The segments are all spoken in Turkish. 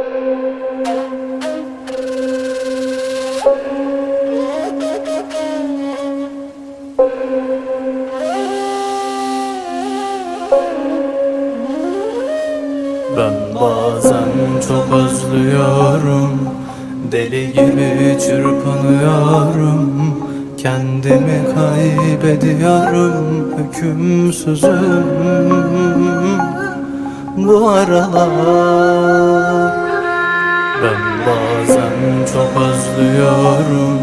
Ben bazen çok özlüyorum. Deli gibi çırpınıyorum. Kendimi kaybediyorum. Hükümsüzüm. Bu aralar ben bazen çok özlüyorum.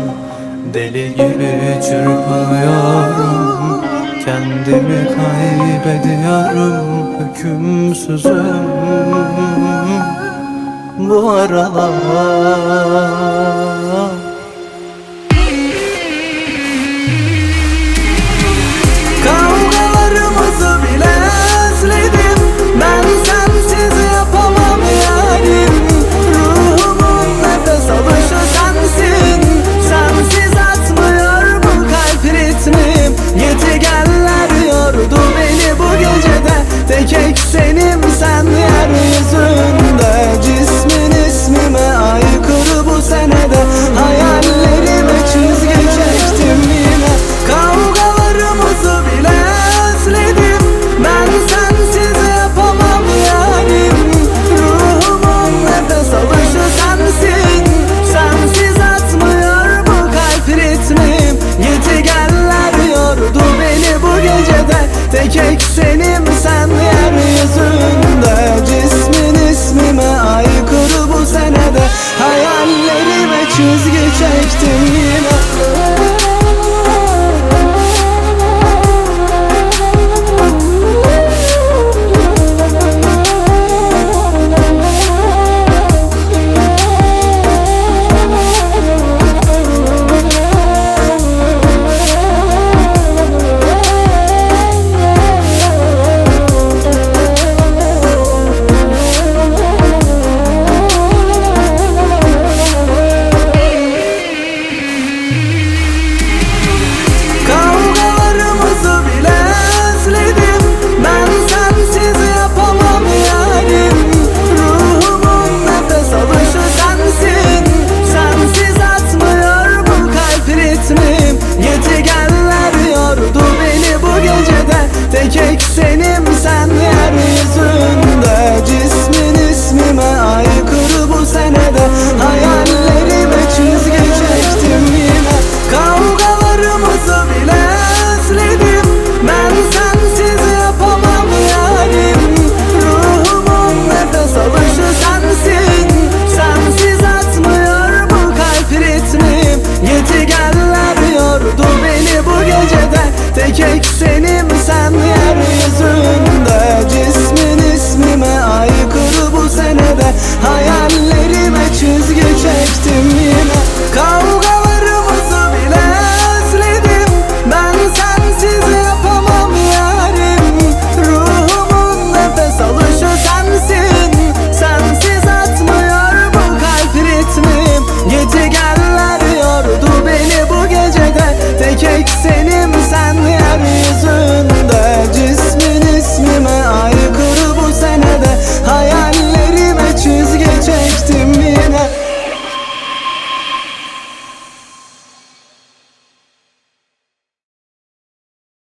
Deli gibi çırpınıyorum. Kendimi kaybediyorum. Hükümsüzüm Bu aralar. tek eksenim sen yeryüzünde Cismin ismime aykırı. Bu senede Hayallerime çizgi çektim yine. Kavgalarımızı bile özledim. Ben sensiz yapamam yarim. Ruhumun nefes alışı sensin. Sensiz atmıyor bu kalp ritmim.